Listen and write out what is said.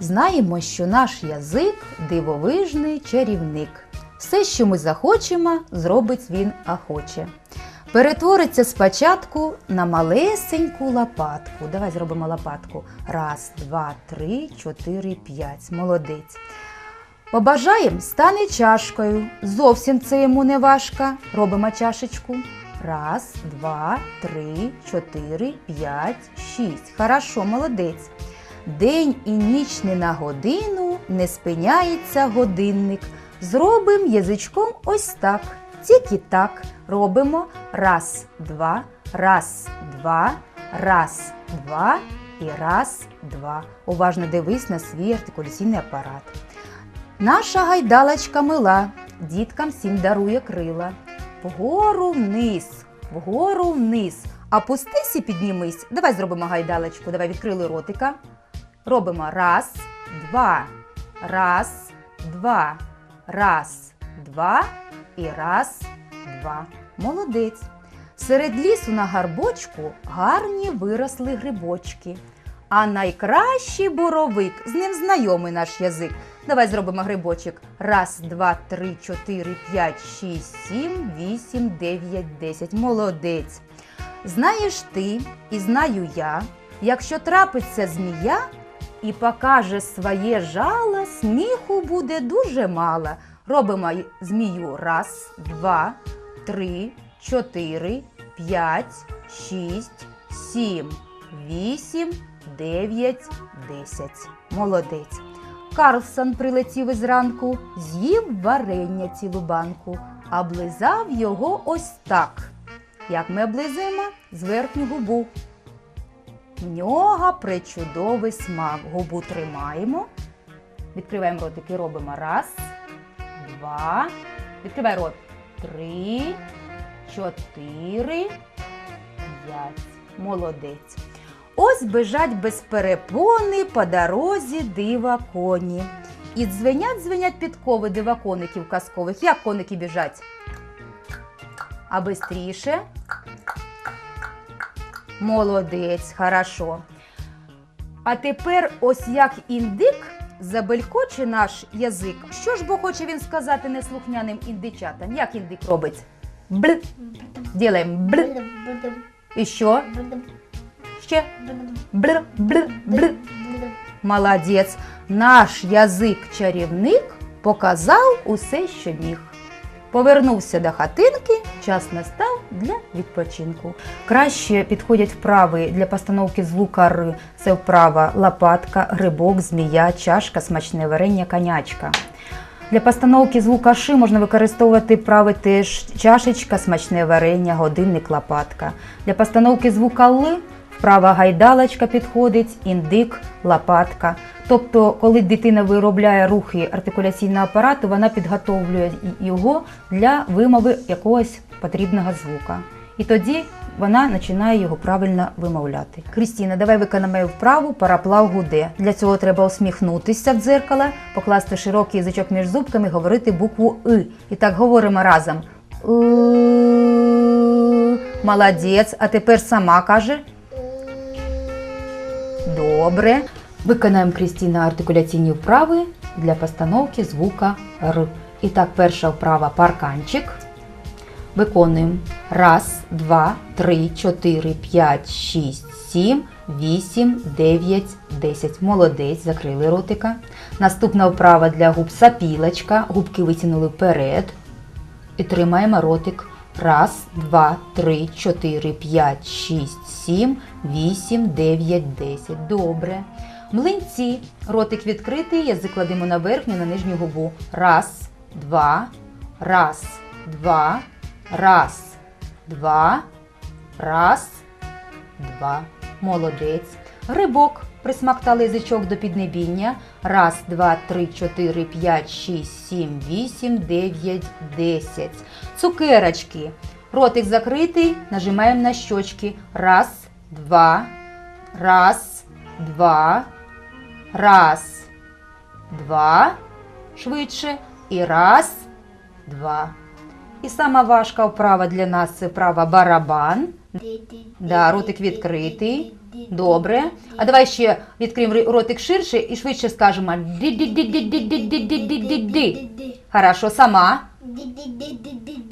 Знаємо, що наш язик дивовижний чарівник. Все, що ми захочемо, зробить він охоче. Перетвориться спочатку на малесеньку лопатку. Давай зробимо лопатку. Раз, два, три, чотири, п'ять. Молодець. Побажаєм стане чашкою. Зовсім це йому не важко. Робимо чашечку. Раз, два, три, чотири, п'ять, шість. Хорошо, молодець. День і ніч не на годину не спиняється годинник. Зробим язичком ось так. Тільки так. Робимо раз, два, раз, два, раз, два і раз, два. Уважно дивись на свій артикуляційний апарат. Наша гайдалочка мила, діткам всім дарує крила. Вгору вниз, вгору вниз. Опустись і піднімись. Давай зробимо гайдалочку. Давай відкрили ротика. Робимо раз, два, раз, два, раз, два і раз, два. Молодець. Серед лісу на гарбочку гарні виросли грибочки. А найкращий боровик, з ним знайомий наш язик. Давай зробимо грибочок. Раз, два, три, чотири, п'ять, шість, сім, вісім, дев'ять, десять. Молодець. Знаєш ти і знаю я, якщо трапиться змія і покаже своє жало, сміху буде дуже мало. Робимо змію раз, два, три, чотири, п'ять, шість, сім, вісім, дев'ять, десять. Молодець. Карлсон прилетів із ранку, з'їв варення цілу банку, облизав його ось так. Як ми облизуємо з верхню губу. В нього причудовий смак. Губу тримаємо. Відкриваємо ротик і робимо раз, два. Відкривай рот. Три, чотири, п'ять. Молодець. Ось бежать без перепони по дорозі дива коні. І дзвенять, дзвенять підкови дива коників казкових. Як коники біжать? А бистріше. Молодець, хорошо. А тепер ось як індик забелькоче наш язик. Що ж бо хоче він сказати неслухняним індичатам? Як індик робить? Бл. Ділаємо бл. І що? Ще? Бл, бл, бл. Молодець. Наш язик-чарівник показав усе, що міг. Повернувся до хатинки, час настав для відпочинку. Краще підходять вправи для постановки звука Р. Це вправа лопатка, грибок, змія, чашка, смачне варення, конячка. Для постановки звука Ш можна використовувати вправи теж чашечка, смачне варення, годинник, лопатка. Для постановки звука Л вправа гайдалочка підходить, індик, лопатка. Тобто, коли дитина виробляє рухи артикуляційного апарату, вона підготовлює його для вимови якогось потрібного звука. І тоді вона починає його правильно вимовляти. Крістіна, давай виконаємо вправу параплав гуде. Для цього треба усміхнутися в дзеркало, покласти широкий язичок між зубками, говорити букву И. І так говоримо разом. Молодець. А тепер сама каже. Добре. Виконаємо Крістіна артикуляційні вправи для постановки звука Р. І так, перша вправа парканчик. Виконуємо. Раз, два, три, чотири, п'ять, шість, сім, вісім, дев'ять, десять. Молодець, закрили ротика. Наступна вправа для губ сапілочка. Губки витягнули вперед. І тримаємо ротик. Раз, два, три, чотири, п'ять, шість, сім, вісім, дев'ять, десять. Добре. Млинці. Ротик відкритий, язик кладемо на верхню, на нижню губу. Раз, два, раз, два, раз, два, раз, два. Молодець. Грибок. Присмактали язичок до піднебіння. Раз, два, три, чотири, п'ять, шість, сім, вісім, дев'ять, десять. Цукерочки. Ротик закритий, нажимаємо на щочки. Раз, два, раз, два, раз, два. Швидше. І раз, два. І сама важка вправа для нас це вправа барабан. Да, ротик відкритий. Добре. А давай ще відкриємо ротик ширше і швидше скажемо ди-ди-ди-ди-ди-ди-ди-ди-ди-ди. Хорошо, сама. Ди-ди-ди-ди-ди.